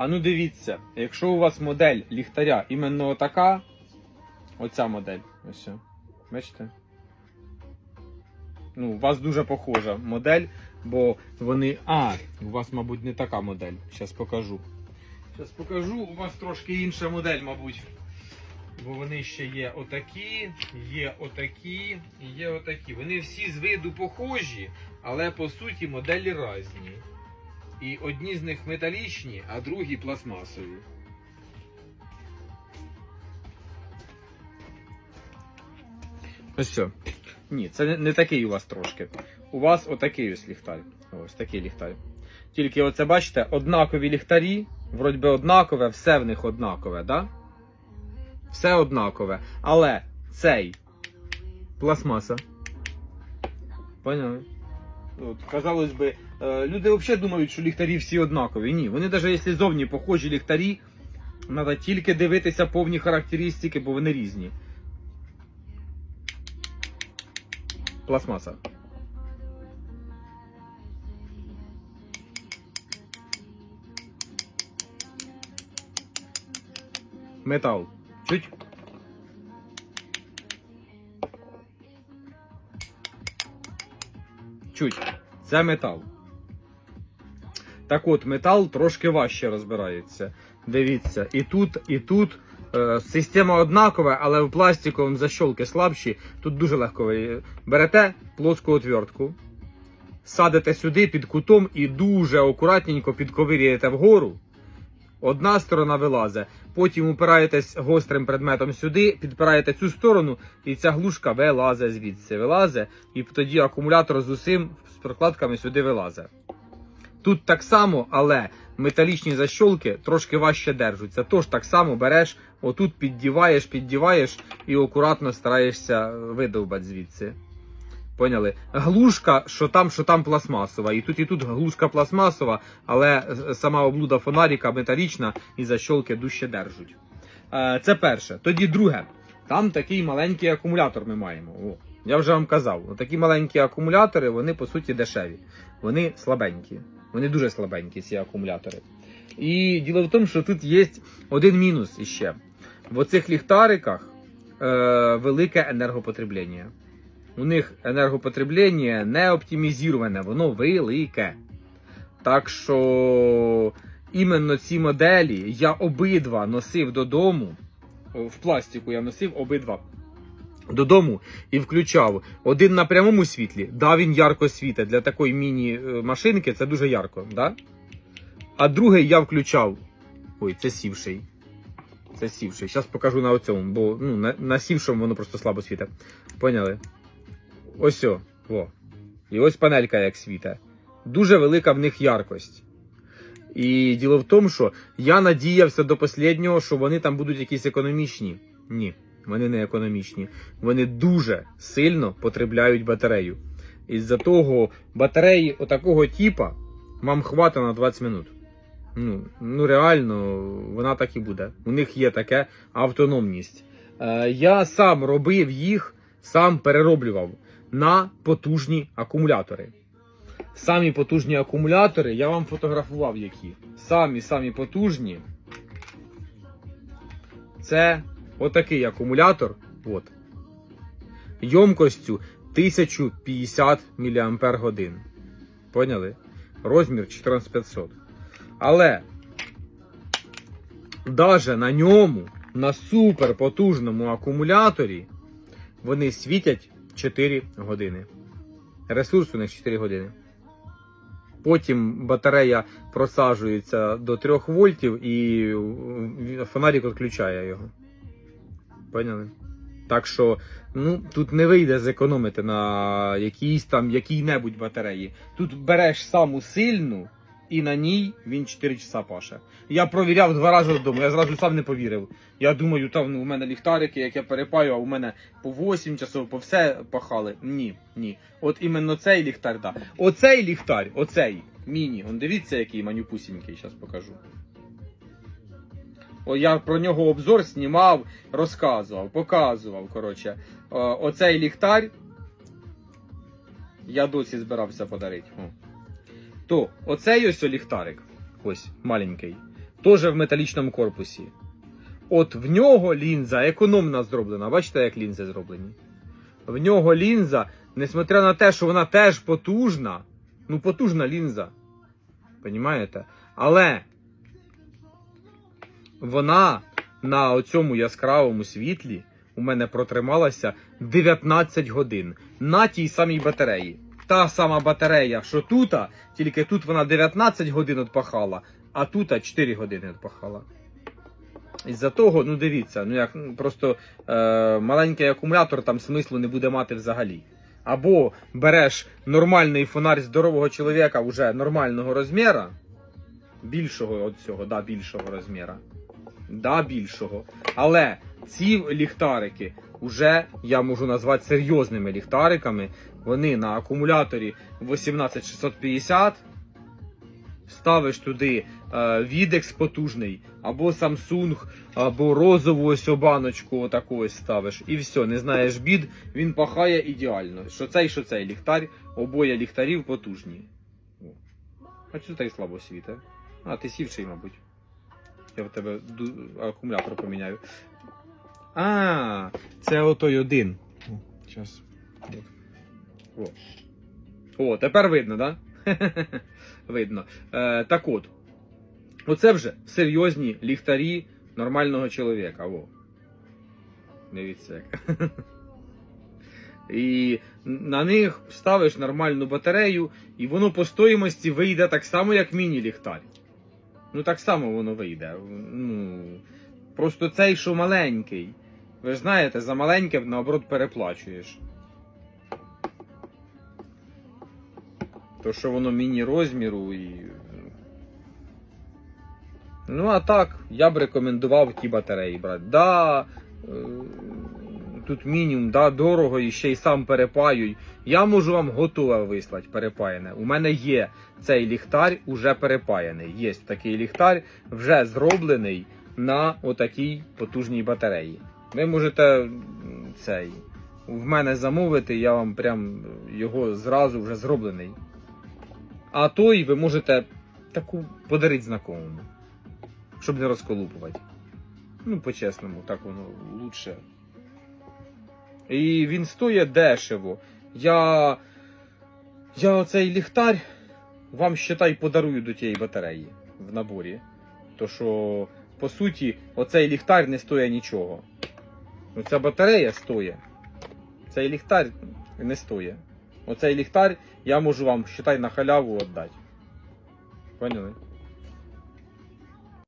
А ну дивіться, якщо у вас модель ліхтаря іменно отака, оця модель, ось. Бачите? Ну, у вас дуже похожа модель, бо вони. А, у вас, мабуть, не така модель. Зараз покажу. Зараз покажу, у вас трошки інша модель, мабуть. Бо вони ще є отакі, є отакі і є отакі. Вони всі з виду похожі, але по суті моделі різні. І одні з них металічні, а другі пластмасові. Ось все. Ні, це не, такий у вас трошки. У вас отакий ось ліхтар. Ось такий ліхтар. Тільки оце бачите, однакові ліхтарі, вроді би однакове, все в них однакове, да? Все однакове. Але цей пластмаса. Поняли? От, казалось би, е, люди взагалі думають, що ліхтарі всі однакові. Ні, вони навіть якщо зовні похожі ліхтарі, треба тільки дивитися повні характеристики, бо вони різні. Пластмаса. Метал. Чуть. Чуть. Це метал. Так от, метал трошки важче розбирається. Дивіться, і тут, і тут. Е, Система однакова, але в пластиковому защолки слабші. Тут дуже легко ви берете плоску отвертку, садите сюди під кутом і дуже акуратненько підковирюєте вгору. Одна сторона вилазить, потім упираєтесь гострим предметом сюди, підпираєте цю сторону, і ця глушка вилазить звідси. Вилазить, і тоді акумулятор з усім з прокладками сюди вилазить. Тут так само, але металічні защолки трошки важче держаться. Тож так само береш, отут піддіваєш, піддіваєш і акуратно стараєшся видовбати звідси. Поняли? Глушка, що там, що там пластмасова. І тут, і тут глушка пластмасова, але е, сама облуда фонарика металічна і защолки дужче держуть. Е, Це перше. Тоді друге. Там такий маленький акумулятор ми маємо. О, я вже вам казав, такі маленькі акумулятори, вони по суті дешеві. Вони слабенькі. Вони дуже слабенькі, ці акумулятори. І діло в тому, що тут є один мінус іще. В оцих ліхтариках е, велике енергопотреблення. У них енергопотреблення не оптимізоване, воно велике. Так що іменно ці моделі я обидва носив додому. В пластику я носив обидва додому і включав один на прямому світлі. Да, він ярко світить. Для такої міні-машинки це дуже ярко. Да? А другий я включав. Ой, це сівший. Це сівший. Зараз покажу на оцьому, бо ну, на, на сівшому воно просто слабо світить. Поняли? Ось о, во. І ось панелька як світе. Дуже велика в них яркость. І діло в тому, що я надіявся до останнього, що вони там будуть якісь економічні. Ні, вони не економічні. Вони дуже сильно потребляють батарею. Із-за того батареї отакого типа вам хватить на 20 минут. Ну, ну реально, вона так і буде. У них є таке автономність. Е, я сам робив їх, сам перероблював на потужні акумулятори. Самі потужні акумулятори, я вам фотографував які. Самі самі потужні. Це отакий акумулятор. От. Йомкостю 1050 мАч. Поняли? Розмір 14500. Але даже на ньому, на суперпотужному акумуляторі, вони світять 4 години. Ресурс у них 4 години. Потім батарея просаджується до 3 вольтів і фонарик відключає його. Поняли? Так що ну, тут не вийде зекономити на якійсь там якій-небудь батареї. Тут береш саму сильну, і на ній він 4 часа паше. Я провіряв два рази додому, я зразу сам не повірив. Я думаю, там ну, у мене ліхтарики, як я перепаю, а у мене по 8 часов, по все пахали. Ні, ні. От іменно цей ліхтар, да. Оцей ліхтар, оцей міні. Он дивіться, який манюпусінький, зараз покажу. О, я про нього обзор знімав, розказував, показував. Коротше, оцей ліхтар я досі збирався подарити. То оцей ось ліхтарик, ось маленький, теж в металічному корпусі. От в нього лінза економна зроблена. Бачите, як лінзи зроблені? В нього лінза, несмотря на те, що вона теж потужна, ну потужна лінза. Понімаєте? Але вона на оцьому яскравому світлі у мене протрималася 19 годин на тій самій батареї. Та сама батарея, що тут, тільки тут вона 19 годин отпахала, а тут 4 години отпахала. Із-за того, ну дивіться, ну як ну, просто е, маленький акумулятор там смислу не буде мати взагалі. Або береш нормальний фонарь здорового чоловіка уже нормального розміру, більшого от цього, да, більшого розміру. Да, більшого. Але ці ліхтарики вже я можу назвати серйозними ліхтариками. Вони на акумуляторі 18650. Ставиш туди е, відекс потужний, або Samsung, або розову ось о баночку отаку ось ставиш. І все, не знаєш бід, він пахає ідеально. Що цей, що цей ліхтар, обоє ліхтарів потужні. А чого так слабо світе? А, ти сівший, мабуть. Я в тебе акумулятор поміняю. А, це отой один. О, О. О, тепер видно, так? Да? видно. Е, так от. Оце вже серйозні ліхтарі нормального чоловіка. Во. Дивіться як. І на них ставиш нормальну батарею, і воно по стоїмості вийде так само, як міні-ліхтар. Ну, так само воно вийде. Ну, просто цей, що маленький. Ви ж знаєте, за маленьке наоборот переплачуєш. То, що воно міні-розміру і. Ну, а так, я б рекомендував ті батареї брати. Да, е, тут мінімум, да, дорого і ще й сам перепаюй. Я можу вам готове вислати перепаяне. У мене є цей ліхтар уже перепаяний. Є такий ліхтар, вже зроблений на отакій потужній батареї. Ви можете цей в мене замовити, я вам прям його зразу вже зроблений. А той ви можете таку подарити знакомому, щоб не розколупувати. Ну, по-чесному, так воно лучше. І він стоїть дешево. Я. Я оцей ліхтар вам считай подарую до тієї батареї в наборі. То що, по суті, оцей ліхтар не стоїть нічого. Ну, ця батарея стоїть. Цей ліхтар не стоїть. Оцей ліхтар я можу вам, считай, на халяву віддати. Поняли?